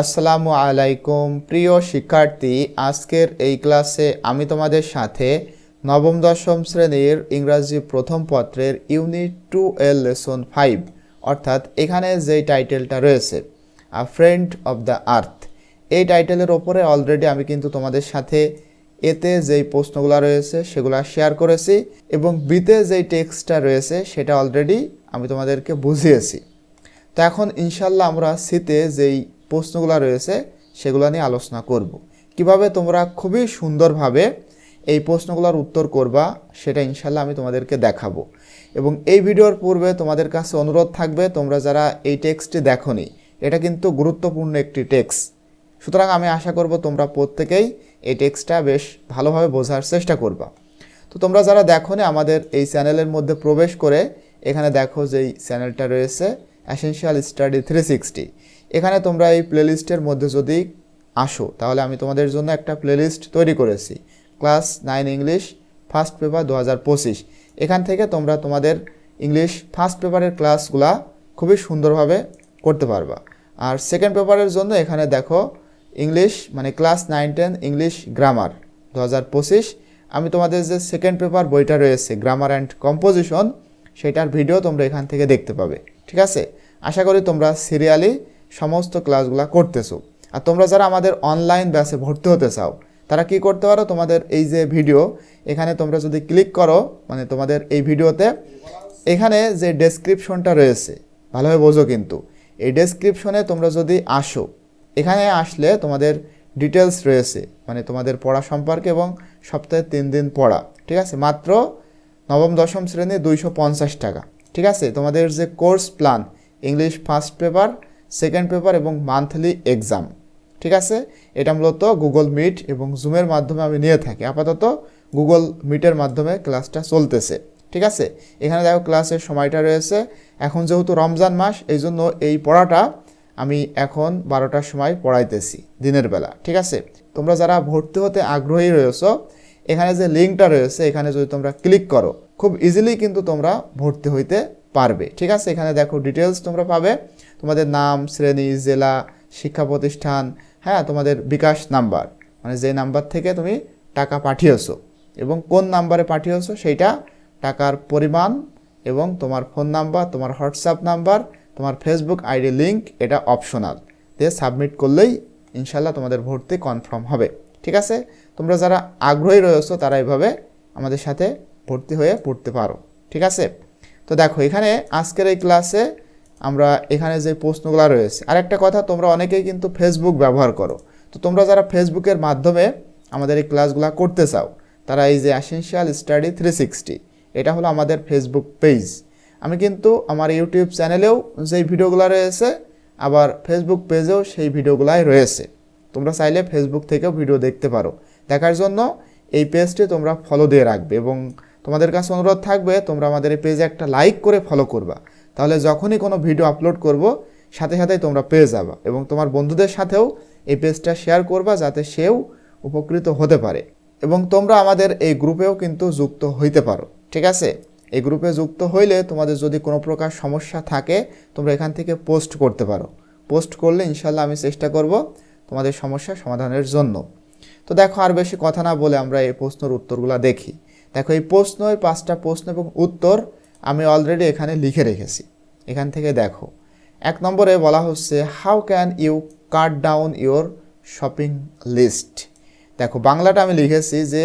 আসসালামু আলাইকুম। প্রিয় শিক্ষার্থী, আজকের এই ক্লাসে আমি তোমাদের সাথে নবম দশম শ্রেণির ইংরাজি প্রথম পত্রের ইউনিট টু এর লেসন ফাইভ, অর্থাৎ এখানে যেই টাইটেলটা রয়েছে, a friend of the earth এই টাইটেলের ওপরে অলরেডি আমি কিন্তু তোমাদের সাথে এতে যেই প্রশ্নগুলো রয়েছে সেগুলো শেয়ার করেছি এবং বিতে যেই টেক্সটটা রয়েছে সেটা অলরেডি আমি তোমাদেরকে বুঝিয়েছি। তো এখন ইনশাল্লাহ আমরা শীতে যেই প্রশ্নগুলো রয়েছে, সেগুলো নিয়ে আলোচনা করব। কীভাবে তোমরা খুবই সুন্দরভাবে এই প্রশ্নগুলোর উত্তর করবা, সেটা ইনশাল্লাহ আমি তোমাদেরকে দেখাবো। এবং এই ভিডিওর পূর্বে তোমাদের কাছে অনুরোধ থাকবে, তোমরা যারা এই টেক্সটটি দেখোনি, এটা কিন্তু গুরুত্বপূর্ণ একটি টেক্সট। সুতরাং আমি আশা করব তোমরা প্রত্যেকেই এই টেক্সটটা বেশ ভালোভাবে বোঝার চেষ্টা করবা। তো তোমরা যারা দেখোনি আমাদের এই চ্যানেলের মধ্যে প্রবেশ করে, এখানে দেখো যেই চ্যানেলটা রয়েছে অ্যাসেনশিয়াল স্টাডি থ্রি সিক্সটি এখানে তোমরা এই প্লেলিস্টের মধ্যে যদি আসো, তাহলে আমি তোমাদের জন্য একটা প্লেলিস্ট তৈরি করেছি। Class nine English, first paper দু হাজার পঁচিশ। এখান থেকে তোমরা তোমাদের ইংলিশ ফার্স্ট পেপারের ক্লাসগুলা খুবই সুন্দরভাবে করতে পারবা। আর সেকেন্ড পেপারের জন্য এখানে দেখো ইংলিশ মানে class nine ten English grammar দু হাজার পঁচিশ। আমি তোমাদের যে সেকেন্ড পেপার বইটা রয়েছে, গ্রামার অ্যান্ড কম্পোজিশন, সেটার ভিডিও তোমরা এখান থেকে দেখতে পাবে। ঠিক আছে? আশা করি তোমরা সিরিয়ালি সমস্ত ক্লাসগুলো করতেছো। আর তোমরা যারা আমাদের অনলাইন ব্যাচে ভর্তি হতে চাও, তারা কি করতে পারো? তোমাদের এই যে ভিডিও এখানে তোমরা যদি ক্লিক করো মানে তোমাদের এই ভিডিওতে এখানে যে ডেসক্রিপশনটা রয়েছে, ভালোভাবে বোঝো কিন্তু। এই ডেসক্রিপশনে তোমরা যদি আসো, এখানে আসলে তোমাদের ডিটেলস রয়েছে মানে তোমাদের পড়া সম্পর্কে এবং সপ্তাহে তিন দিন পড়া, ঠিক আছে? মাত্র নবম, দশম শ্রেণি দুইশো পঞ্চাশ টাকা, ঠিক আছে? তোমাদের যে course plan English first paper second paper এবং মান্থলি এক্সাম ঠিক আছে? এটা মূলত গুগল মিট এবং জুমের মাধ্যমে আমি নিয়ে থাকি। আপাতত গুগল মিটের মাধ্যমে ক্লাসটা চলতেছে, ঠিক আছে? এখানে দেখো ক্লাসের সময়টা রয়েছে। এখন যেহেতু রমজান মাস, এই জন্য এই পড়াটা আমি এখন বারোটার সময় পড়াইতেছি, দিনের বেলা, ঠিক আছে? তোমরা যারা ভর্তি হতে আগ্রহী রয়েছো, এখানে যে লিঙ্কটা রয়েছে, এখানে যদি তোমরা ক্লিক করো, খুব ইজিলি কিন্তু তোমরা ভর্তি হইতে পারবে, ঠিক আছে? এখানে দেখো ডিটেলস তোমরা পাবে। তোমাদের নাম, শ্রেণি, জেলা, শিক্ষা প্রতিষ্ঠান হ্যাঁ তোমাদের বিকাশ নাম্বার। মানে যে নাম্বার থেকে তুমি টাকা পাঠিয়েছো এবং কোন নাম্বারে পাঠিয়েছো সেইটা টাকার পরিমাণ এবং তোমার ফোন নাম্বার, তোমার হোয়াটসঅ্যাপ নাম্বার, তোমার ফেসবুক আইডি লিঙ্ক এটা অপশনাল। দিয়ে সাবমিট করলেই ইনশাল্লাহ তোমাদের ভর্তি কনফার্ম হবে। ঠিক আছে? তোমরা যারা আগ্রহী রয়েছো তারা এভাবে আমাদের সাথে ভর্তি হয়ে পড়তে পারো। ঠিক আছে? তো দেখো, এখানে আজকের এই ক্লাসে আমরা এখানে যে প্রশ্নগুলো রয়েছে। আর একটা কথা, তোমরা অনেকেই কিন্তু ফেসবুক ব্যবহার করো। তো তোমরা যারা ফেসবুকের মাধ্যমে আমাদের এই ক্লাসগুলো করতে চাও, তারা এই যে অ্যাসেনশিয়াল স্টাডি থ্রি সিক্সটি এটা হলো আমাদের ফেসবুক পেজ আমি কিন্তু আমার ইউটিউব চ্যানেলেও যেই ভিডিওগুলো রয়েছে, আবার ফেসবুক পেজেও সেই ভিডিওগুলাই রয়েছে। তোমরা চাইলে ফেসবুক থেকেও ভিডিও দেখতে পারো। দেখার জন্য এই পেজটি তোমরা ফলো দিয়ে রাখবে এবং তোমাদের কাছে অনুরোধ থাকবে, তোমরা আমাদের এই পেজে একটা লাইক করে ফলো করবা। তাহলে যখনই কোনো ভিডিও আপলোড করব, সাথে সাথেই তোমরা পেয়ে যাবা এবং তোমার বন্ধুদের সাথেও এই পেজটা শেয়ার করবা যাতে সেও উপকৃত হতে পারে এবং তোমরা আমাদের এই গ্রুপেও কিন্তু যুক্ত হইতে পারো, ঠিক আছে? এই গ্রুপে যুক্ত হইলে তোমাদের যদি কোনো প্রকার সমস্যা থাকে, তোমরা এখান থেকে পোস্ট করতে পারো। পোস্ট করলে ইনশাল্লাহ আমি চেষ্টা করব তোমাদের সমস্যা সমাধানের জন্য। তো দেখো আর বেশি কথা না বলে আমরা এই প্রশ্নের উত্তরগুলো দেখি। দেখো এই প্রশ্ন এই পাঁচটা প্রশ্ন এবং উত্তর আমি অলরেডি এখানে লিখে রেখেছি। এখান থেকে দেখো। এক নম্বরে বলা হচ্ছে how can you cut down your shopping list দেখো, বাংলাটা আমি লিখেছি যে,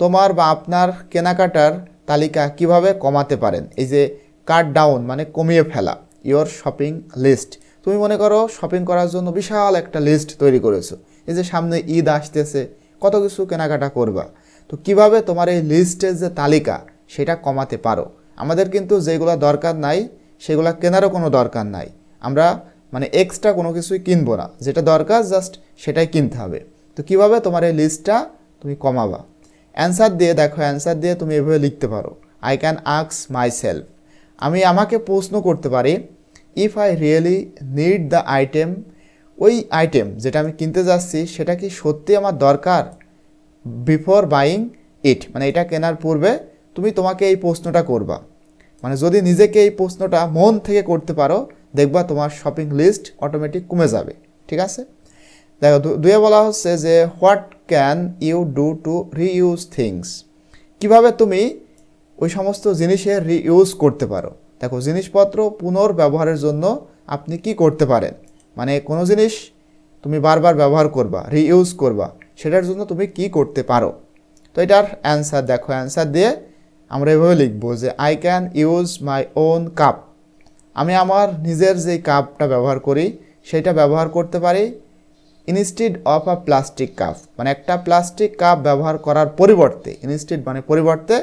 তোমার বা আপনার কেনাকাটার তালিকা কীভাবে কমাতে পারেন? এই যে কাট ডাউন মানে কমিয়ে ফেলা ইওর শপিং লিস্ট তুমি মনে করো শপিং করার জন্য বিশাল একটা লিস্ট তৈরি করেছ। এই যে, সামনে ঈদ আসতেছে, কত কিছু কেনাকাটা করবা। তো কীভাবে তোমার এই লিস্টের যে তালিকা, সেটা কমাতে পারো? আমাদের কিন্তু যেগুলো দরকার নাই, সেগুলো কেনারও কোনো দরকার নাই। আমরা মানে এক্সট্রা কোনো কিছুই কিনবো না। যেটা দরকার জাস্ট সেটাই কিনতে হবে। তো কীভাবে তোমার এই লিস্টটা তুমি কমাবা? অ্যান্সার দিয়ে দেখো অ্যান্সার দিয়ে তুমি এভাবে লিখতে পারো। আই ক্যান আক্স মাই সেলফ আমি আমাকে প্রশ্ন করতে পারি if I really need the item ওই আইটেম যেটা আমি কিনতে যাচ্ছি, সেটা কি সত্যি আমার দরকার? বিফোর বাইং ইট মানে এটা কেনার পূর্বে তুমি তোমাকে এই প্রশ্নটা করবা। মানে যদি নিজেকে এই প্রশ্নটা মন থেকে করতে পারো, দেখবা তোমার শপিং লিস্ট অটোমেটিক কমে যাবে। ঠিক আছে? দেখো দুয়ে বলা হচ্ছে যে what can you do to reuse things কীভাবে তুমি ওই সমস্ত জিনিসের রিইউজ করতে পারো? দেখো, জিনিসপত্র পুনর্ব্যবহারের জন্য আপনি কি করতে পারেন? মানে কোনো জিনিস তুমি বারবার ব্যবহার করবা রিইউজ করবা, সেটার জন্য তুমি কি করতে পারো? তো এটার অ্যান্সার দেখো। অ্যান্সার দিয়ে আমরা এভাবে লিখব যে I can use my own cup আমি আমার নিজের যে কাপটা ব্যবহার করি, সেটা ব্যবহার করতে পারি instead of a plastic cup মানে একটা প্লাস্টিক কাপ ব্যবহার করার পরিবর্তে ইনস্টিড মানে পরিবর্তে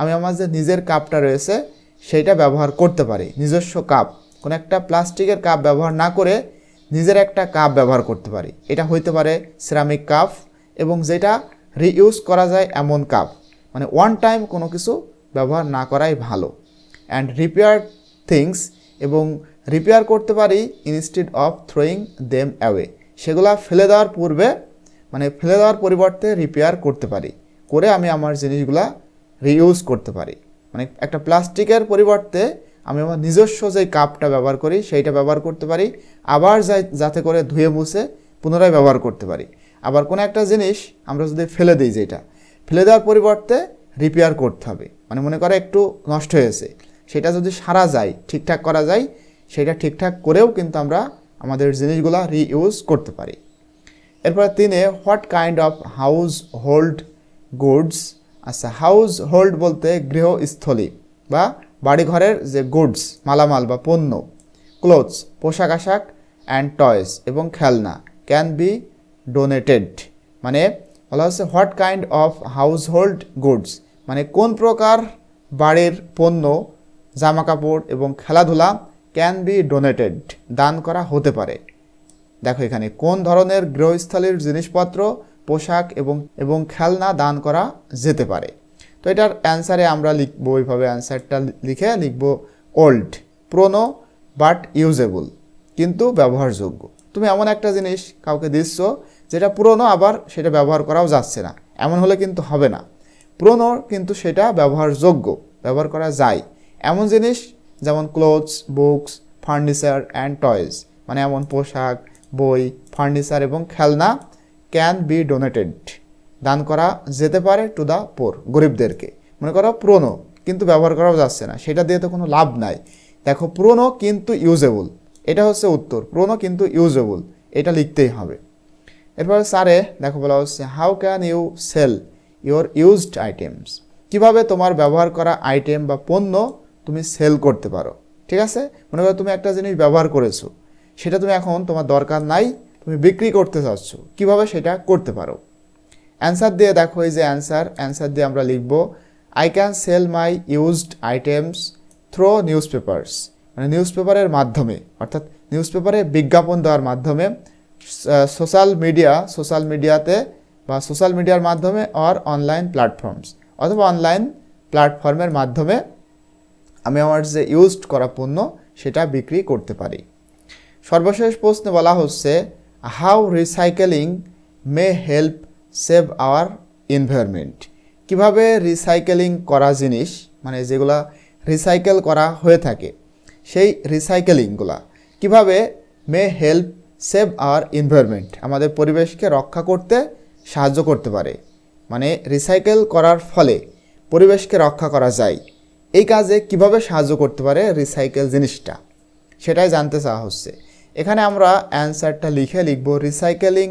আমি আমার যে নিজের কাপটা রয়েছে সেইটা ব্যবহার করতে পারি, নিজস্ব কাপ কোনো একটা প্লাস্টিকের কাপ ব্যবহার না করে নিজের একটা কাপ ব্যবহার করতে পারি। এটা হইতে পারে সিরামিক কাপ এবং যেটা রিইউজ করা যায় এমন কাপ মানে ওয়ান টাইম কোনো কিছু ব্যবহার না করাই ভালো। অ্যান্ড রিপেয়ার থিংস এবং রিপেয়ার করতে পারি instead of throwing them away সেগুলা ফেলে দেওয়ার পূর্বে মানে ফেলে দেওয়ার পরিবর্তে রিপেয়ার করতে পারি। করে আমি আমার জিনিসগুলা রিইউজ করতে পারি। মানে একটা প্লাস্টিকের পরিবর্তে আমি আমার নিজস্ব যে কাপটা ব্যবহার করি, সেইটা ব্যবহার করতে পারি। আবার যাতে করে ধুয়ে মুছে পুনরায় ব্যবহার করতে পারি। আবার কোনো একটা জিনিস আমরা যদি ফেলে দিই যেটা ফেলে দেওয়ার পরিবর্তে রিপেয়ার করতে হবে। মানে মনে করে একটু নষ্ট হয়েছে। সেটা যদি সারা যায়, ঠিকঠাক করা যায়, সেটা ঠিকঠাক করেও কিন্তু আমরা আমাদের জিনিসগুলো রিইউজ করতে পারি। এরপর তিনে what kind of household goods আচ্ছা হাউস হোল্ড বলতে গৃহস্থলী বা বাড়িঘরের যে গুডস মালামাল বা পণ্য ক্লোথস পোশাক আশাক অ্যান্ড টয়েস এবং খেলনা ক্যান বি ডোনেটেড মানে বলা হচ্ছে what kind of household goods মানে কোন প্রকার বাড়ির পণ্য জামা কাপড় এবং খেলাধুলা ক্যান বি ডোনেটেড দান করা হতে পারে। দেখো এখানে কোন ধরনের গৃহস্থলীর জিনিসপত্র, পোশাক এবং এবং খেলনা দান করা যেতে পারে। তো এটার অ্যান্সারে আমরা লিখব ওইভাবে অ্যান্সারটা লিখে লিখব ওল্ড পুরনো বাট ইউজেবল কিন্তু ব্যবহারযোগ্য। তুমি এমন একটা জিনিস কাউকে দিচ্ছ যেটা পুরনো আবার সেটা ব্যবহার করাও যাচ্ছে না। এমন হলে কিন্তু হবে না। পুরনো কিন্তু সেটা ব্যবহারযোগ্য, ব্যবহার করা যায়। এমন জিনিস যেমন clothes books furniture and toys মানে এমন পোশাক, বই ফার্নিচার এবং খেলনা ক্যান বি ডোনেটেড দান করা যেতে পারে টু দ্য পোর গরিবদেরকে। মনে করো পুরনো কিন্তু ব্যবহার করাও যাচ্ছে না, সেটা দিয়ে তো কোনো লাভ নাই। দেখো পুরনো কিন্তু ইউজেবল এটা হচ্ছে উত্তর। পুরনো কিন্তু ইউজেবল এটা লিখতেই হবে। এরপরে স্যারে দেখো বলা হচ্ছে how can you sell your used items কীভাবে তোমার ব্যবহার করা আইটেম বা পণ্য তুমি সেল করতে পারো? ঠিক আছে? মনে করো তুমি একটা জিনিস ব্যবহার করেছ, সেটা তুমি এখন তোমার দরকার নাই, তুমি বিক্রি করতে চাচ্ছ, কীভাবে সেটা করতে পারো? অ্যান্সার দিয়ে দেখো এই যে অ্যান্সার অ্যান্সার দিয়ে আমরা লিখব I can sell my used items through newspapers মানে নিউজ পেপারের মাধ্যমে, অর্থাৎ নিউজ পেপারে বিজ্ঞাপন দেওয়ার মাধ্যমে সোশ্যাল মিডিয়া সোশ্যাল মিডিয়াতে বা সোশ্যাল মিডিয়ার মাধ্যমে অর অনলাইন প্ল্যাটফর্মস অথবা অনলাইন প্ল্যাটফর্মের মাধ্যমে আমি আমার যে ইউজড করা পণ্য সেটা বিক্রি করতে পারি। সর্বশেষ প্রশ্নে বলা হচ্ছে how recycling may help save our environment কীভাবে রিসাইকেলিং করা জিনিস মানে যেগুলা রিসাইকেল করা হয়ে থাকে, সেই রিসাইকেলিংগুলা কীভাবে may help save our environment, আমাদের পরিবেশকে রক্ষা করতে সাহায্য করতে পারে। মানে রিসাইকেল করার ফলে পরিবেশকে রক্ষা করা যায়। এই কাজে কীভাবে সাহায্য করতে পারে রিসাইকেল জিনিসটা, সেটাই জানতে চাওয়া হচ্ছে। এখানে আমরা অ্যান্সারটা লিখে লিখব, রিসাইকেলিং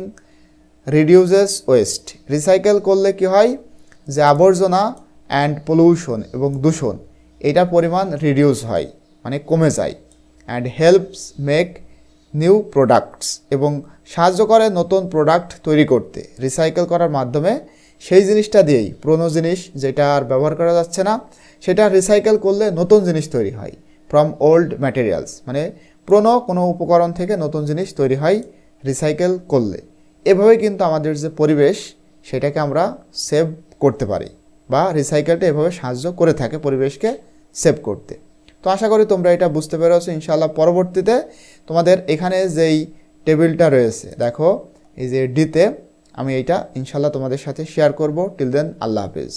রিডিউসেস ওয়েস্ট। রিসাইকেল করলে কি হয়? যে আবর্জনা অ্যান্ড পলিউশন এবং দূষণ এটার পরিমাণ রিডিউস হয় মানে কমে যায়। And helps make new products এবং সাহায্য করে নতুন প্রোডাক্ট তৈরি করতে রিসাইকেল করার মাধ্যমে সেই জিনিসটা দিয়েই, পুরনো জিনিস যেটা আর ব্যবহার করা যাচ্ছে না, সেটা রিসাইকেল করলে নতুন জিনিস তৈরি হয় ফ্রম ওল্ড ম্যাটেরিয়ালস মানে পুরনো কোনো উপকরণ থেকে নতুন জিনিস তৈরি হয় রিসাইকেল করলে। এভাবে কিন্তু আমাদের যে পরিবেশ, সেটাকে আমরা সেভ করতে পারি বা রিসাইকেলটা এভাবে সাহায্য করে থাকে পরিবেশকে সেভ করতে। তো আশা করি তোমরা এটা বুঝতে পেরেছ। ইনশাল্লাহ পরবর্তীতে তোমাদের এখানে যেই টেবিলটা রয়েছে, দেখো, এই যে ডিতে আমি এইটা ইনশাল্লাহ তোমাদের সাথে শেয়ার করব। টিল দেন আল্লাহ হাফিজ।